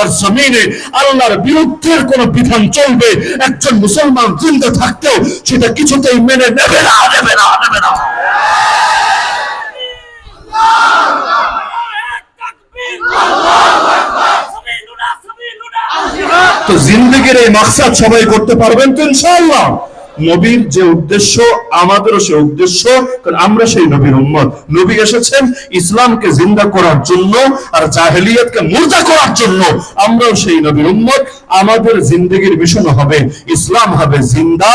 আল্লাহর জমিনে আল্লাহর বিরুদ্ধের কোন বিধান চলবে, একজন মুসলমান জিন্দা থাকতেও সেটা কিছুতেই মেনে নেবে না নেবে না নেবে না। তো জিন্দগির এই মাকসাদ সবাই করতে পারবেন তো ইনশাআল্লাহ। নবীর যে উদ্দেশ্য, আমাদেরও সেই উদ্দেশ্য আমরা সেই নবীর উম্মত। নবী এসেছেন ইসলামকে জিন্দা করার জন্য আর জাহেলিয়াতকে মুর্দা করার জন্য। আমরাও সেই নবীর উম্মত। আমাদের জিন্দগির মিশন হবে, ইসলাম হবে জিন্দা।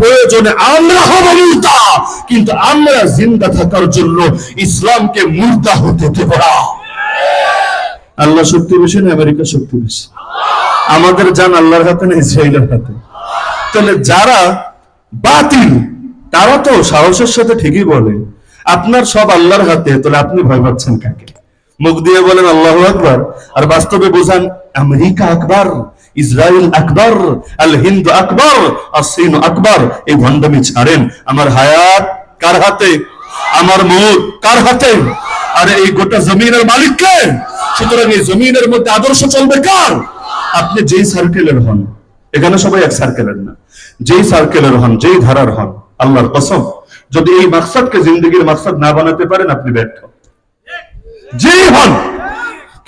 প্রয়োজনে আমরা হব মুর্দা। কিন্তু আমরা জিন্দা থাকার জন্য ইসলামকে মুর্দা হতে দেব না। আল্লাহ শক্তি বেশি না আমেরিকা শক্তি বেশি? আমাদের জান আল্লাহর হাতে না ইসরায়েলের হাতে? তাহলে যারা বাতিল। তারা তো সাহসের সাথে ঠিকই বলে। আপনার সব আল্লাহর হাতে, তাহলে আপনি ভয় পাচ্ছেন কাকে? মুখ দিয়ে বলেন, আল্লাহ আকবার। আর বাস্তবে বোঝান, আমেরিকা আকবর ইসরায়েল আকবর, আল হিন্দ আকবর, আর সিন আকবর। এই ভণ্ডামি ছাড়েন। আমার হায়াত কার হাতে? আমার মুখ কার হাতে? আর এই গোটা জমিনের মালিক কে সুতরাং এই জমিনের মধ্যে আদর্শ চলবে কার? আপনি যেই সার্কেলের হন। এখানে সবাই এক সার্কেলের না। যেই সার্কেলের হন, যেই ধারার হন, আল্লাহর কসম, যদি এই মাকসাদকে জিন্দগির মাকসাদ না বানাতে পারেন, আপনি ব্যর্থ। যেই হন,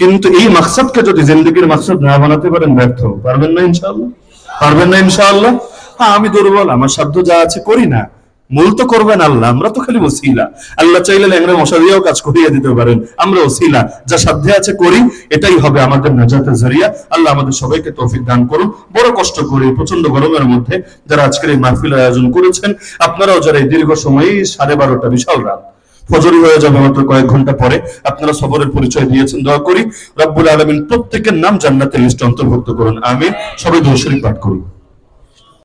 কিন্তু এই মাকসাদকে যদি জিন্দগির মাকসাদ না বানাতে পারেন, ব্যর্থ পারবেন না ইনশাল্লাহ পারবেন না ইনশাআল্লাহ? হ্যাঁ আমি দুর্বল, আমার সাধ্য যা আছে করি না। মূল তো করবেন আল্লাহ, আমরা তো খালি ওসিলা। আল্লাহ চাইলে ল্যাংরা মশা দিয়েও কাজ করিয়ে দিতে পারেন, আমরা ওসিলা। যা সাধ্যে আছে করি, এটাই হবে আমাদের নাজাতের জরিয়া। আল্লাহ আমাদের সবাইকে তৌফিক দান করুন। বড় কষ্ট করে প্রচণ্ড গরমের মধ্যে যারা আজকের এই মাহফিল আয়োজন করেছেন, আপনারাও যারা এই দীর্ঘ সময়, সাড়ে বারোটা, বিশাল রাত ফজরি হয়ে যাবে মাত্র কয়েক ঘণ্টা পরে, আপনারা সবরের পরিচয় দিয়েছেন, দয়া করি। রব্বুল আলমিন প্রত্যেকের নাম জান্নাতের লিস্টে অন্তর্ভুক্ত করুন আমি সবাই দোষরী পাঠ করুন।